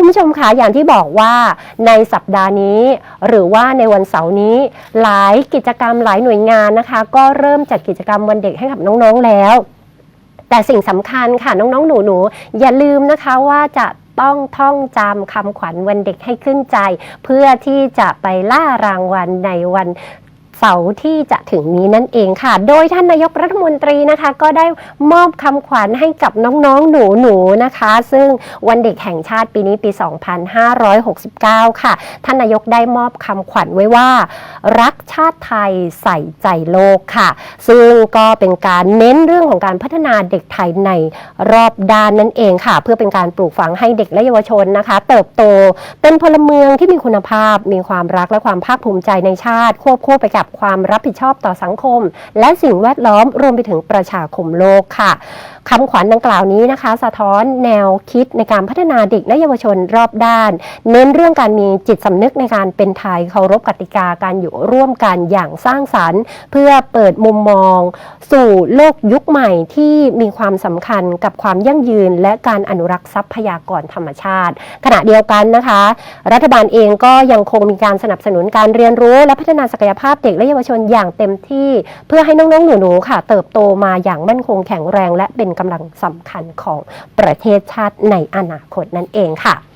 คุณผู้ชมคะอย่างที่บอกว่าในสัปดาห์นี้ หรือว่าในวันเสาร์นี้ หลายกิจกรรมหลายหน่วยงานนะคะ ก็เริ่มจัดกิจกรรมวันเด็กให้กับน้องๆแล้ว แต่สิ่งสำคัญค่ะน้องๆ หนูๆ อย่าลืมนะคะว่าจะต้องท่องจำคำขวัญวันเด็กให้ขึ้นใจ เพื่อที่จะไปล่ารางวัลในวัน เสาร์ที่จะถึงนี้นั่นเองค่ะ โดยท่านนายกรัฐมนตรีนะคะ ก็ได้มอบคำขวัญให้กับน้องๆหนูๆนะคะ ซึ่งวันเด็กแห่งชาติปีนี้ปี 2569 ค่ะ ท่านนายกได้มอบคำขวัญไว้ว่า รักชาติไทยใส่ใจโลกค่ะ ซึ่งก็เป็นการเน้นเรื่องของการพัฒนาเด็กไทยในรอบด้านนั่นเองค่ะ เพื่อเป็นการปลูกฝังให้เด็กและเยาวชนนะคะ เติบโตเป็นพลเมืองที่มีคุณภาพมีความรักและความภาคภูมิใจในชาติควบคู่ไปกับความรับผิดชอบต่อสังคม และสิ่งแวดล้อมรวมไปถึงประชาคมโลกค่ะคำขวัญดังกล่าวนี้นะคะ สะท้อนแนวคิดในการพัฒนาเด็กและเยาวชนรอบด้าน เน้นเรื่องการมีจิตสำนึกในการเป็นไทยเคารพกติกาการอยู่ร่วมกันอย่างสร้างสรรค์ เพื่อเปิดมุมมอง สู่โลกยุคใหม่ที่มีความสำคัญกับความยั่งยืน และการอนุรักษ์ทรัพยากรธรรมชาติ ขณะเดียวกันนะคะ รัฐบาลเองก็ยังคงมีการสนับสนุนการเรียนรู้ และพัฒนาศักยภาพเด็กและเยาวชนอย่างเต็มที่ เพื่อให้น้องๆหนูๆค่ะ เติบโตมาอย่างมั่นคงแข็งแรงและเป็นกำลังสำคัญของประเทศชาติในอนาคตนั่นเองค่ะ